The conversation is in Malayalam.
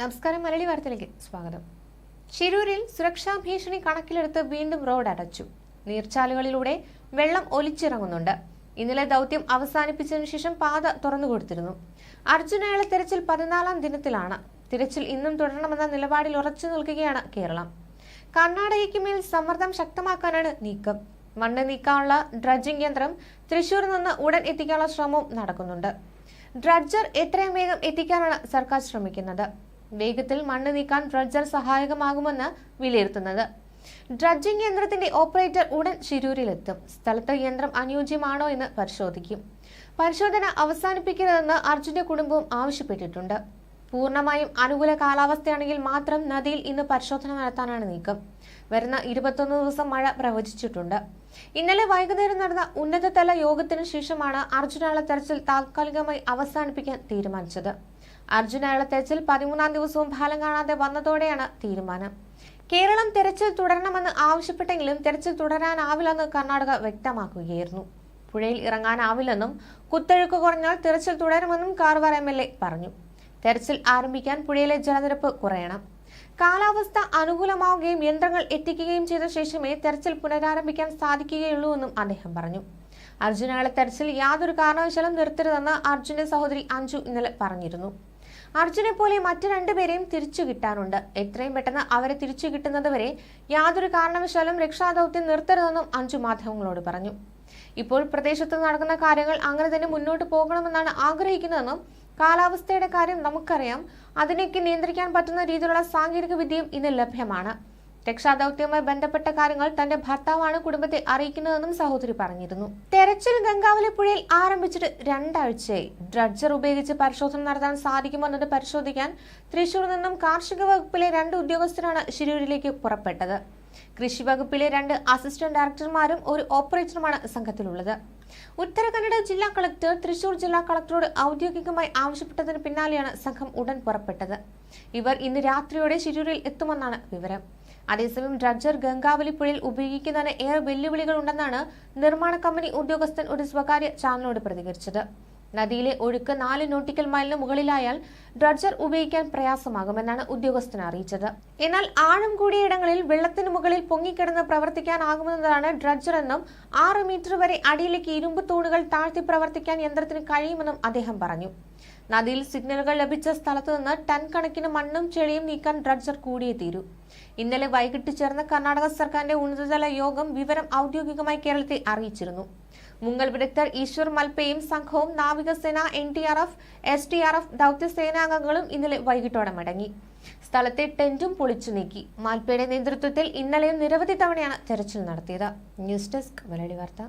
നമസ്കാരം മലയാളി വാർത്തയിലേക്ക് സ്വാഗതം. ശിരൂരിൽ സുരക്ഷാ ഭീഷണി കണക്കിലെടുത്ത് വീണ്ടും റോഡ് അടച്ചു. നീർച്ചാലുകളിലൂടെ വെള്ളം ഒലിച്ചിറങ്ങുന്നുണ്ട്. ഇന്നലെ ദൗത്യം അവസാനിപ്പിച്ചതിനു ശേഷം പാത തുറന്നുകൊടുത്തിരുന്നു. അർജുനയുടെ തിരച്ചിൽ പതിനാലാം ദിനത്തിലാണ്. തിരച്ചിൽ ഇന്നും തുടരണമെന്ന നിലപാടിൽ ഉറച്ചു നിൽക്കുകയാണ് കേരളം. കർണാടകയ്ക്ക് മേൽ സമ്മർദ്ദം ശക്തമാക്കാനാണ് നീക്കം. മണ്ണ് നീക്കാനുള്ള ഡ്രഡ്ജിംഗ് യന്ത്രം തൃശൂരിൽ നിന്ന് ഉടൻ എത്തിക്കാനുള്ള ശ്രമവും നടക്കുന്നുണ്ട്. ഡ്രഡ്ജർ എത്രയും വേഗം എത്തിക്കാനാണ് സർക്കാർ ശ്രമിക്കുന്നത്. വേഗത്തിൽ മണ്ണ് നീക്കാൻ ഡ്രഡ്ജർ സഹായകമാകുമെന്ന് വിലയിരുത്തുന്നത്. ഡ്രഡ്ജിംഗ് യന്ത്രത്തിന്റെ ഓപ്പറേറ്റർ ഉടൻ ശിരൂരിലെത്തും. സ്ഥലത്ത് യന്ത്രം അനുയോജ്യമാണോ എന്ന് പരിശോധിക്കും. പരിശോധന അവസാനിപ്പിക്കരുതെന്ന് അർജുന്റെ കുടുംബവും ആവശ്യപ്പെട്ടിട്ടുണ്ട്. പൂർണമായും അനുകൂല കാലാവസ്ഥയാണെങ്കിൽ മാത്രം നദിയിൽ ഇന്ന് പരിശോധന നടത്താനാണ് നീക്കം. വരുന്ന ഇരുപത്തൊന്ന് ദിവസം മഴ പ്രവചിച്ചിട്ടുണ്ട്. ഇന്നലെ വൈകുന്നേരം നടന്ന ഉന്നതതല യോഗത്തിന് ശേഷമാണ് അർജുനാള തെരച്ചിൽ താൽക്കാലികമായി അവസാനിപ്പിക്കാൻ തീരുമാനിച്ചത്. അർജുനാള തെരച്ചിൽ പതിമൂന്നാം ദിവസവും ഫലം കാണാതെ വന്നതോടെയാണ് തീരുമാനം. കേരളം തെരച്ചിൽ തുടരണമെന്ന് ആവശ്യപ്പെട്ടെങ്കിലും തെരച്ചിൽ തുടരാനാവില്ലെന്ന് കർണാടക വ്യക്തമാക്കുകയായിരുന്നു. പുഴയിൽ ഇറങ്ങാനാവില്ലെന്നും കുത്തൊഴുക്ക് കുറഞ്ഞാൽ തെരച്ചിൽ തുടരുമെന്നും കാർവാർ എം പറഞ്ഞു. തെരച്ചിൽ ആരംഭിക്കാൻ പുഴയിലെ ജലനിരപ്പ് കുറയണം. കാലാവസ്ഥ അനുകൂലമാവുകയും യന്ത്രങ്ങൾ എത്തിക്കുകയും ചെയ്ത ശേഷമേ തെരച്ചിൽ പുനരാരംഭിക്കാൻ സാധിക്കുകയുള്ളൂ എന്നും അദ്ദേഹം പറഞ്ഞു. അർജുനകളെ തെരച്ചിൽ യാതൊരു കാരണവശാലും നിർത്തരുതെന്ന് അർജുന്റെ സഹോദരി അഞ്ജു ഇന്നലെ പറഞ്ഞിരുന്നു. അർജുനെ പോലെ മറ്റു രണ്ടുപേരെയും തിരിച്ചു കിട്ടാനുണ്ട് എത്രയും പെട്ടെന്ന് അവരെ തിരിച്ചു കിട്ടുന്നതുവരെ യാതൊരു കാരണവശാലും രക്ഷാദൌത്യം നിർത്തരുതെന്നും അഞ്ജു മാധ്യമങ്ങളോട് പറഞ്ഞു. ഇപ്പോൾ പ്രദേശത്ത് നടക്കുന്ന കാര്യങ്ങൾ അങ്ങനെ തന്നെ മുന്നോട്ട് പോകണമെന്നാണ് ആഗ്രഹിക്കുന്നതെന്നും കാലാവസ്ഥയുടെ കാര്യം നമുക്കറിയാം. അതിനെയൊക്കെ നിയന്ത്രിക്കാൻ പറ്റുന്ന രീതിയിലുള്ള സാങ്കേതിക വിദ്യയും ഇന്ന് ലഭ്യമാണ്. രക്ഷാദൗത്യവുമായി ബന്ധപ്പെട്ട കാര്യങ്ങൾ തന്റെ ഭർത്താവാണ് കുടുംബത്തെ അറിയിക്കുന്നതെന്നും സഹോദരി പറഞ്ഞിരുന്നു. തെരച്ചിൽ ഗംഗാവലി പുഴയിൽ ആരംഭിച്ചിട്ട് രണ്ടാഴ്ചയായി. ഡ്രഡ്ജർ ഉപയോഗിച്ച് പരിശോധന നടത്താൻ സാധിക്കുമെന്നത് പരിശോധിക്കാൻ തൃശൂർ നിന്നും കാർഷിക വകുപ്പിലെ രണ്ട് ഉദ്യോഗസ്ഥരാണ് ശിരൂരിലേക്ക് പുറപ്പെട്ടത്. കൃഷി വകുപ്പിലെ രണ്ട് അസിസ്റ്റന്റ് ഡയറക്ടർമാരും ഒരു ഓപ്പറേറ്ററുമാണ് സംഘത്തിലുള്ളത്. ഉത്തരകന്നഡ ജില്ലാ കളക്ടർ തൃശൂർ ജില്ലാ കളക്ടറോട് ഔദ്യോഗികമായി ആവശ്യപ്പെട്ടതിന് പിന്നാലെയാണ് സംഘം ഉടൻ പുറപ്പെട്ടത്. ഇവർ ഇന്ന് രാത്രിയോടെ ശിരൂരിൽ എത്തുമെന്നാണ് വിവരം. അതേസമയം ഡ്രഡ്ജർ ഗംഗാവലി പുഴയിൽ ഉപയോഗിക്കുന്നതിന് ഏറെ വെല്ലുവിളികൾ ഉണ്ടെന്നാണ് നിർമ്മാണ കമ്പനി ഉദ്യോഗസ്ഥൻ ഒരു സ്വകാര്യ ചാനലിനോട് പ്രതികരിച്ചത്. നദിയിലെ ഒഴുക്ക് നാല് നോട്ടിക്കൽ മൈലിന് മുകളിലായാൽ ഡ്രഡ്ജർ ഉപയോഗിക്കാൻ പ്രയാസമാകുമെന്നാണ് ഉദ്യോഗസ്ഥൻ അറിയിച്ചത്. എന്നാൽ ആഴം കൂടിയ ഇടങ്ങളിൽ വെള്ളത്തിന് മുകളിൽ പൊങ്ങിക്കിടന്ന് പ്രവർത്തിക്കാനാകുമെന്നതാണ് ഡ്രഡ്ജർ എന്നും ആറ് മീറ്റർ വരെ അടിയിലേക്ക് ഇരുമ്പ് തൂണുകൾ താഴ്ത്തി പ്രവർത്തിക്കാൻ യന്ത്രത്തിന് കഴിയുമെന്നും അദ്ദേഹം പറഞ്ഞു. നദിയിൽ സിഗ്നലുകൾ ലഭിച്ച സ്ഥലത്തു നിന്ന് ടൺ കണക്കിന് മണ്ണും ചെളിയും നീക്കാൻ ഡ്രഡ്ജർ കൂടിയേ തീരൂ ഇന്നലെ വൈകിട്ട് ചേർന്ന കർണാടക സർക്കാരിന്റെ ഉന്നതതല യോഗം വിവരം ഔദ്യോഗികമായി കേരളത്തെ അറിയിച്ചിരുന്നു. മുങ്ങൽ വിദഗ്ധർ ഈശ്വർ മൽപ്പയും സംഘവും നാവികസേന N D R F S D R F ദൗത്യസേനാംഗങ്ങളും ഇന്നലെ വൈകിട്ടോടെ മടങ്ങി സ്ഥലത്തെ ടെന്റും പൊളിച്ചു നീക്കി. മാൽപ്പയുടെ നേതൃത്വത്തിൽ ഇന്നലെയും നിരവധി തവണയാണ് തെരച്ചിൽ നടത്തിയത്. ന്യൂസ് ഡെസ്ക് മലയാളി വാർത്ത.